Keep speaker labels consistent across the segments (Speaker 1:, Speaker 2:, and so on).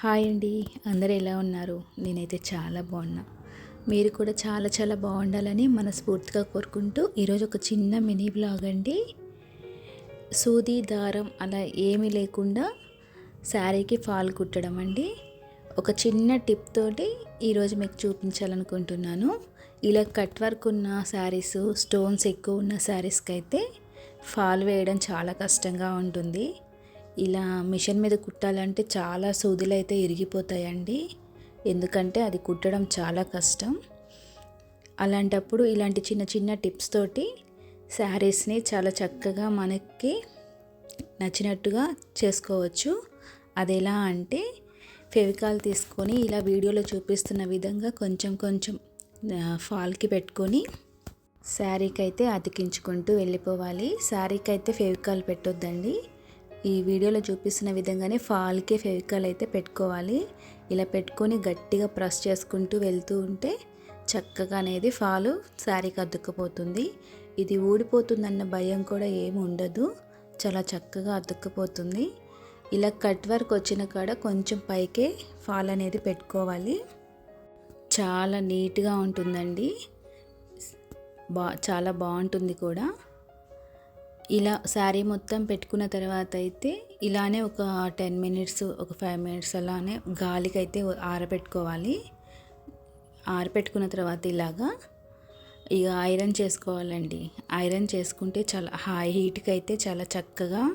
Speaker 1: Hi అండి. అందరు ఎలా ఉన్నారు? నేనైతే చాలా బాగున్నా. మీరు కూడా చాలా చాలా బాగుండాలని మనస్ఫూర్తిగా కోరుకుంటూ ఈరోజు ఒక చిన్న మినీ బ్లాగ్ అండి. సూది దారం అలా ఏమీ లేకుండా శారీకి ఫాల్ కుట్టడం అండి. ఒక చిన్న టిప్ తోటి ఈరోజు మీకు చూపించాలనుకుంటున్నాను. ఇలా కట్ వర్క్ ఉన్న శారీస్ స్టోన్స్ ఎక్కువ ఉన్న శారీస్కి అయితే ఫాల్ వేయడం చాలా కష్టంగా ఉంటుంది. ఇలా మిషన్ మీద కుట్టాలంటే చాలా సూదులు అయితే ఇరిగిపోతాయండి. ఎందుకంటే అది కుట్టడం చాలా కష్టం. అలాంటప్పుడు ఇలాంటి చిన్న చిన్న టిప్స్ తోటి శారీస్ని చాలా చక్కగా మనకి నచ్చినట్టుగా చేసుకోవచ్చు. అది ఎలా అంటే ఫెవికాల్ తీసుకొని ఇలా వీడియోలో చూపిస్తున్న విధంగా కొంచెం కొంచెం ఫాల్కి పెట్టుకొని శారీకి అయితే అతికించుకుంటూ వెళ్ళిపోవాలి. శారీకి అయితే ఫెవికాల్ పెట్టొద్దండి. ఈ వీడియోలో చూపిస్తున్న విధంగానే ఫాల్కి ఫెవికాల్ అయితే పెట్టుకోవాలి. ఇలా పెట్టుకొని గట్టిగా ప్రెస్ చేసుకుంటూ వెళ్తూ ఉంటే చక్కగా అనేది ఫాలు శారీకి అద్దుకుపోతుంది ఇది ఊడిపోతుందన్న భయం కూడా ఏమి ఉండదు. చాలా చక్కగా అతుక్కుపోతుంది. ఇలా కట్ వర్క్ వచ్చిన కాడ కొంచెం పైకే ఫాల్ అనేది పెట్టుకోవాలి. చాలా నీట్గా ఉంటుందండి. బా చాలా బాగుంటుంది కూడా. ఇలా శారీ మొత్తం పెట్టుకున్న తర్వాత అయితే ఇలానే ఒక టెన్ మినిట్స్ ఒక ఫైవ్ మినిట్స్ అలానే గాలికి అయితే ఆరబెట్టుకోవాలి. ఆరబెట్టుకున్న తర్వాత ఇలాగా ఇక ఐరన్ చేసుకోవాలండి. ఐరన్ చేసుకుంటే చాలా హై హీట్కి అయితే చాలా చక్కగా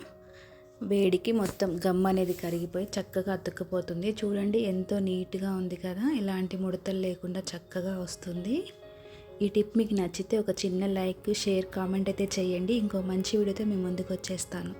Speaker 1: వేడికి మొత్తం గమ్ అనేది కరిగిపోయి చక్కగా అతుక్కుపోతుంది. చూడండి ఎంతో నీట్గా ఉంది కదా? ఇలాంటి ముడతలు లేకుండా చక్కగా వస్తుంది. ఈ టిప్ మీకు నచ్చితే ఒక చిన్న లైక్ షేర్ కామెంట్ అయితే చేయండి. ఇంకో మంచి వీడియోతో మీ ముందుకు వచ్చేస్తాను.